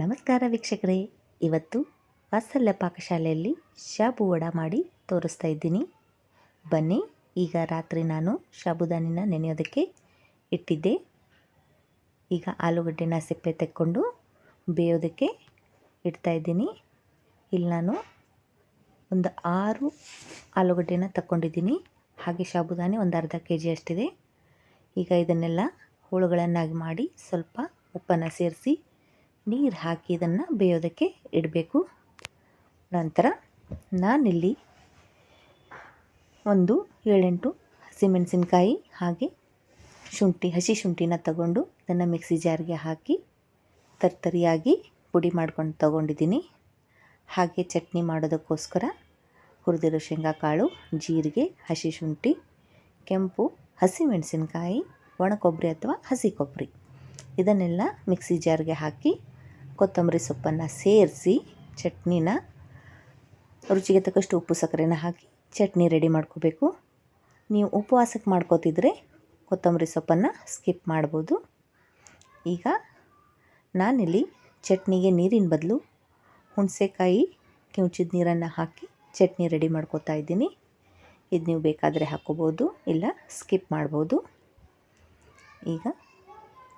ನಮಸ್ಕಾರ ವೀಕ್ಷಕರೇ. ಇವತ್ತು ವಾತ್ಸಲ್ಯ ಪಾಕಶಾಲೆಯಲ್ಲಿ ಶಾಬು ವಡ ಮಾಡಿ ತೋರಿಸ್ತಾ ಇದ್ದೀನಿ. ಬನ್ನಿ, ಈಗ ರಾತ್ರಿ ನಾನು ಶಾಬುದಾನಿನ ನೆನೆಯೋದಕ್ಕೆ ಇಟ್ಟಿದ್ದೆ. ಈಗ ಆಲೂಗಡ್ಡೆನ ಸಿಪ್ಪೆ ತೆಕ್ಕೊಂಡು ಬೇಯೋದಕ್ಕೆ ಇಡ್ತಾ ಇದ್ದೀನಿ. ಇಲ್ಲಿ ನಾನು ಒಂದು ಆರು ಆಲೂಗಡ್ಡೆನ ತಕ್ಕೊಂಡಿದ್ದೀನಿ. ಹಾಗೆ ಶಾಬುದಾನಿ ಒಂದು ಅರ್ಧ ಕೆ ಜಿ ಅಷ್ಟಿದೆ. ಈಗ ಇದನ್ನೆಲ್ಲ ಹೋಳುಗಳನ್ನಾಗಿ ಮಾಡಿ ಸ್ವಲ್ಪ ಉಪ್ಪನ್ನು ಸೇರಿಸಿ ನೀರು ಹಾಕಿ ಇದನ್ನು ಬೇಯೋದಕ್ಕೆ ಇಡಬೇಕು. ನಂತರ ನಾನಿಲ್ಲಿ ಒಂದು ಏಳೆಂಟು ಹಸಿಮೆಣಸಿನ್ಕಾಯಿ ಹಾಗೆ ಶುಂಠಿ, ಹಸಿ ಶುಂಠಿನ ತಗೊಂಡು ಇದನ್ನು ಮಿಕ್ಸಿ ಜಾರ್ಗೆ ಹಾಕಿ ತರ್ತರಿಯಾಗಿ ಪುಡಿ ಮಾಡ್ಕೊಂಡು ತಗೊಂಡಿದ್ದೀನಿ. ಹಾಗೆ ಚಟ್ನಿ ಮಾಡೋದಕ್ಕೋಸ್ಕರ ಹುರಿದಿರೋ ಶೇಂಗಾಕಾಳು, ಜೀರಿಗೆ, ಹಸಿ ಶುಂಠಿ, ಕೆಂಪು, ಹಸಿಮೆಣಸಿನ್ಕಾಯಿ ಒಣ ಕೊಬ್ಬರಿ ಅಥವಾ ಹಸಿ ಕೊಬ್ಬರಿ ಇದನ್ನೆಲ್ಲ ಮಿಕ್ಸಿ ಜಾರ್ಗೆ ಹಾಕಿ ಕೊತ್ತಂಬರಿ ಸೊಪ್ಪನ್ನು ಸೇರಿಸಿ ಚಟ್ನಿನ ರುಚಿಗೆ ತಕ್ಕಷ್ಟು ಉಪ್ಪು ಸಕ್ಕರೆನ ಹಾಕಿ ಚಟ್ನಿ ರೆಡಿ ಮಾಡ್ಕೋಬೇಕು. ನೀವು ಉಪವಾಸಕ್ಕೆ ಮಾಡ್ಕೋತಿದ್ರೆ ಕೊತ್ತಂಬರಿ ಸೊಪ್ಪನ್ನು ಸ್ಕಿಪ್ ಮಾಡ್ಬೋದು. ಈಗ ನಾನಿಲ್ಲಿ ಚಟ್ನಿಗೆ ನೀರಿನ ಬದಲು ಹುಣಸೆಕಾಯಿ ಕಿಂಚಿದ ನೀರನ್ನು ಹಾಕಿ ಚಟ್ನಿ ರೆಡಿ ಮಾಡ್ಕೋತಾ ಇದ್ದೀನಿ. ಇದು ನೀವು ಬೇಕಾದರೆ ಹಾಕ್ಕೋಬೋದು ಇಲ್ಲ ಸ್ಕಿಪ್ ಮಾಡ್ಬೋದು. ಈಗ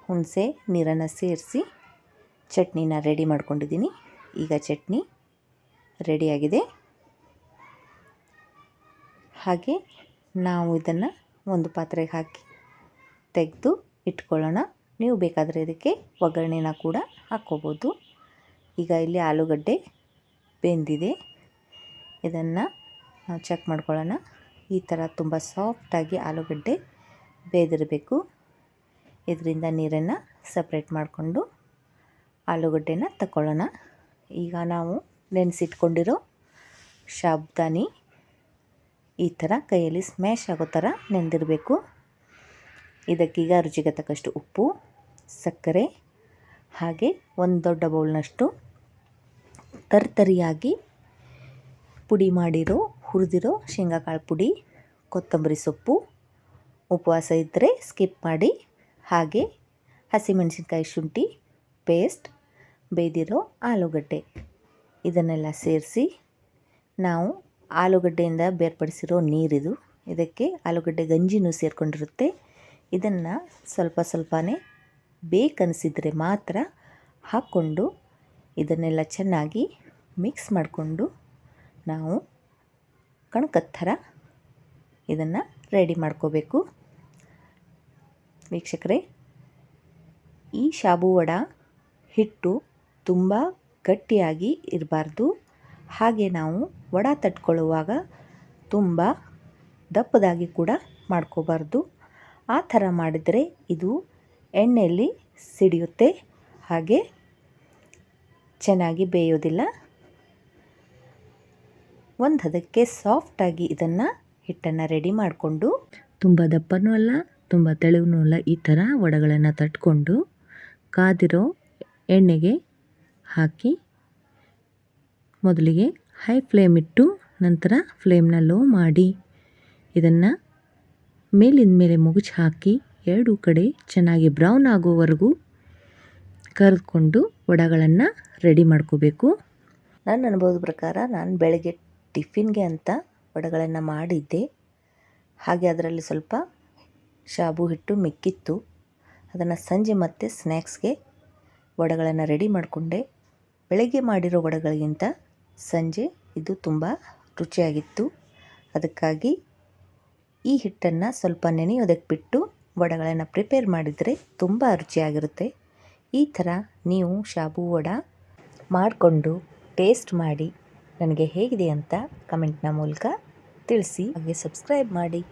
ಹುಣಸೆ ನೀರನ್ನು ಸೇರಿಸಿ ಚಟ್ನಿನ ರೆಡಿ ಮಾಡ್ಕೊಂಡಿದ್ದೀನಿ. ಈಗ ಚಟ್ನಿ ರೆಡಿಯಾಗಿದೆ. ಹಾಗೆ ನಾವು ಇದನ್ನು ಒಂದು ಪಾತ್ರೆಗೆ ಹಾಕಿ ತೆಗೆದು ಇಟ್ಕೊಳ್ಳೋಣ. ನೀವು ಬೇಕಾದರೆ ಇದಕ್ಕೆ ಒಗ್ಗರಣೆನ ಕೂಡ ಹಾಕ್ಕೋಬೋದು. ಈಗ ಇಲ್ಲಿ ಆಲೂಗಡ್ಡೆ ಬೆಂದಿದೆ. ಇದನ್ನು ನಾವು ಚೆಕ್ ಮಾಡ್ಕೊಳ್ಳೋಣ. ಈ ಥರ ತುಂಬ ಸಾಫ್ಟಾಗಿ ಆಲೂಗಡ್ಡೆ ಬೇದಿರಬೇಕು. ಇದರಿಂದ ನೀರನ್ನು ಸಪ್ರೇಟ್ ಮಾಡಿಕೊಂಡು ಆಲೂಗಡ್ಡೆನ ತಗೊಳ್ಳೋಣ ಈಗ ನಾವು ನೆನೆಸಿಟ್ಕೊಂಡಿರೋ ಶಾಬ್ದಾನಿ ಈ ಥರ ಕೈಯಲ್ಲಿ ಸ್ಮ್ಯಾಶ್ ಆಗೋ ಥರ ನೆನೆದಿರಬೇಕು. ಇದಕ್ಕೀಗ ರುಚಿಗೆ ತಕ್ಕಷ್ಟು ಉಪ್ಪು, ಸಕ್ಕರೆ, ಹಾಗೆ ಒಂದು ದೊಡ್ಡ ಬೌಲ್ನಷ್ಟು ತರ್ತರಿಯಾಗಿ ಪುಡಿ ಮಾಡಿರೋ, ಹುರಿದಿರೋ ಶೇಂಗಾಕಾಳು ಪುಡಿ, ಕೊತ್ತಂಬರಿ ಸೊಪ್ಪು, ಉಪವಾಸ ಇದ್ದರೆ ಸ್ಕಿಪ್ ಮಾಡಿ, ಹಾಗೆ ಹಸಿಮೆಣಸಿನ್ಕಾಯಿ ಶುಂಠಿ ಪೇಸ್ಟ್ ಬೇಯ್ದಿರೋ ಆಲೂಗಡ್ಡೆ. ಇದನ್ನೆಲ್ಲ ಸೇರಿಸಿ ನಾವು ಆಲೂಗಡ್ಡೆಯಿಂದ ಬೇರ್ಪಡಿಸಿರೋ ನೀರಿದು, ಇದಕ್ಕೆ ಆಲೂಗಡ್ಡೆ ಗಂಜಿನೂ ಸೇರಿಕೊಂಡಿರುತ್ತೆ. ಇದನ್ನು ಸ್ವಲ್ಪ ಸ್ವಲ್ಪನೇ ಬೇಕನ್ನಿಸಿದರೆ ಮಾತ್ರ ಹಾಕ್ಕೊಂಡು ಇದನ್ನೆಲ್ಲ ಚೆನ್ನಾಗಿ ಮಿಕ್ಸ್ ಮಾಡಿಕೊಂಡು ನಾವು ಕಣಕದ ಥರ ಇದನ್ನು ರೆಡಿ ಮಾಡ್ಕೋಬೇಕು. ವೀಕ್ಷಕರೇ, ಈ ಶಾಬು ವಡ ಹಿಟ್ಟು ತುಂಬ ಗಟ್ಟಿಯಾಗಿ ಇರಬಾರ್ದು. ಹಾಗೆ ನಾವು ವಡ ತಟ್ಕೊಳ್ಳುವಾಗ ತುಂಬ ದಪ್ಪದಾಗಿ ಕೂಡ ಮಾಡ್ಕೋಬಾರ್ದು. ಆ ಥರ ಮಾಡಿದರೆ ಇದು ಎಣ್ಣೆಯಲ್ಲಿ ಸಿಡಿಯುತ್ತೆ. ಹಾಗೆ ಚೆನ್ನಾಗಿ ಬೇಯೋದಿಲ್ಲ. ಒಂದು ಹದಕ್ಕೆ ಸಾಫ್ಟಾಗಿ ಇದನ್ನು ಹಿಟ್ಟನ್ನು ರೆಡಿ ಮಾಡಿಕೊಂಡು ತುಂಬ ದಪ್ಪನೂ ಅಲ್ಲ, ತುಂಬ ತೆಳುವೂ ಅಲ್ಲ ಈ ಥರ ವಡಗಳನ್ನು ತಟ್ಕೊಂಡು ಕಾದಿರೋ ಎಣ್ಣೆಗೆ ಹಾಕಿ ಮೊದಲಿಗೆ ಹೈ ಫ್ಲೇಮ್ ಇಟ್ಟು ನಂತರ ಫ್ಲೇಮ್ನ ಲೋ ಮಾಡಿ. ಇದನ್ನು ಮೇಲಿನ ಮೇಲೆ ಮುಗುಚಿ ಹಾಕಿ ಎರಡೂ ಕಡೆ ಚೆನ್ನಾಗಿ ಬ್ರೌನ್ ಆಗೋವರೆಗೂ ಕರೆದುಕೊಂಡು ವಡಗಳನ್ನು ರೆಡಿ ಮಾಡ್ಕೋಬೇಕು. ನನ್ನ ಅನುಭವದ ಪ್ರಕಾರ ನಾನು ಬೆಳಗ್ಗೆ ಟಿಫಿನ್ಗೆ ಅಂತ ವಡಗಳನ್ನು ಮಾಡಿದ್ದೆ. ಹಾಗೆ ಅದರಲ್ಲಿ ಸ್ವಲ್ಪ ಶಾಬು ಹಿಟ್ಟು ಮಿಕ್ಕಿತ್ತು. ಅದನ್ನು ಸಂಜೆ ಮತ್ತು ಸ್ನ್ಯಾಕ್ಸ್ಗೆ ವಡಗಳನ್ನು ರೆಡಿ ಮಾಡಿಕೊಂಡೆ. ಬೆಳಗ್ಗೆ ಮಾಡಿರೋ ವಡೆಗಳಿಗಿಂತ ಸಂಜೆ ಇದು ತುಂಬ ರುಚಿಯಾಗಿತ್ತು. ಅದಕ್ಕಾಗಿ ಈ ಹಿಟ್ಟನ್ನು ಸ್ವಲ್ಪ ನೆನೆಯೋದಕ್ಕೆ ಬಿಟ್ಟು ವಡಗಳನ್ನು ಪ್ರಿಪೇರ್ ಮಾಡಿದರೆ ತುಂಬ ರುಚಿಯಾಗಿರುತ್ತೆ. ಈ ಥರ ನೀವು ಶಾಬು ವಡ ಮಾಡಿಕೊಂಡು ಟೇಸ್ಟ್ ಮಾಡಿ ನನಗೆ ಹೇಗಿದೆ ಅಂತ ಕಮೆಂಟ್ನ ಮೂಲಕ ತಿಳಿಸಿ, ಹಾಗೆ ಸಬ್ಸ್ಕ್ರೈಬ್ ಮಾಡಿ.